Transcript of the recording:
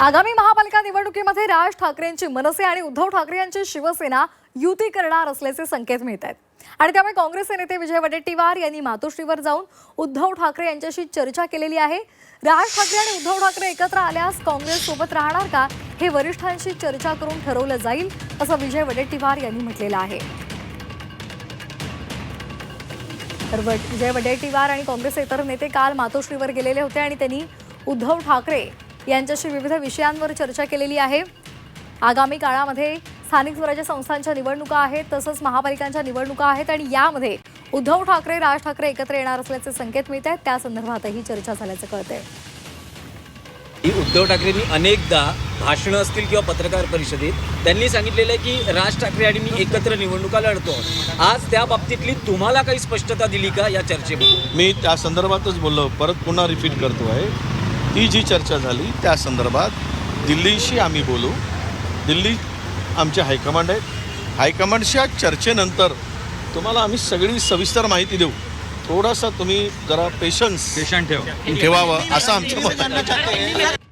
आगामी महापालिका निवडणुकीमध्ये राज ठाकरेंची मनसे आणि उद्धव ठाकरे यांची शिवसेना युती करणार असल्याचे संकेत मिळत आहेत. आणि त्यामुळे काँग्रेसचे नेते विजय वडेट्टीवार यांनी मातोश्रीवर जाऊन उद्धव ठाकरे यांच्याशी चर्चा केलेली आहे. राज ठाकरे आणि उद्धव ठाकरे एकत्र आल्यास काँग्रेस सोबत राहणार का? हे वरिष्ठांशी चर्चा करून ठरवलं जाईल असं विजय वडेट्टीवार यांनी म्हटलेलं आहे. तर विजय वडेट्टीवार आणि काँग्रेसचे इतर नेते काल मातोश्रीवर गेलेले होते आणि त्यांनी उद्धव ठाकरे यांच्याशी विविध विषयांवर चर्चा केलेली आहे. आगामी काळामध्ये स्थानिक स्वराज्य संस्थांच्या निवडणुका आहेत तसंच महापालिकांच्या निवडणुका आहेत आणि यामध्ये उद्धव ठाकरे राज ठाकरे एकत्र येणार असल्याचे संकेत मिळत आहेत. त्या संदर्भातही चर्चा झाल्याचं कळतंय. ही उद्धव ठाकरेंनी अनेकदा भाषणं असतील किंवा पत्रकार परिषदेत त्यांनी सांगितलेलं आहे की राज ठाकरे आणि मी एकत्र निवडणुका लढतो. आज त्या बाबतीतली तुम्हाला काही स्पष्टता दिली का या चर्चेमध्ये? मी त्या संदर्भातच बोललो. परत पुन्हा रिपीट करतो आहे. ती जी चर्चा झाली त्या संदर्भात दिल्लीशी आम्ही बोलू. दिल्ली आमचे हायकमांड आहेत. हायकमांडच्या चर्चेनंतर तुम्हाला आम्ही सगळी सविस्तर माहिती देऊ. थोडासा तुम्ही जरा पेशन्स पेशंट ठेव. ठेवावं असं आमचं मत.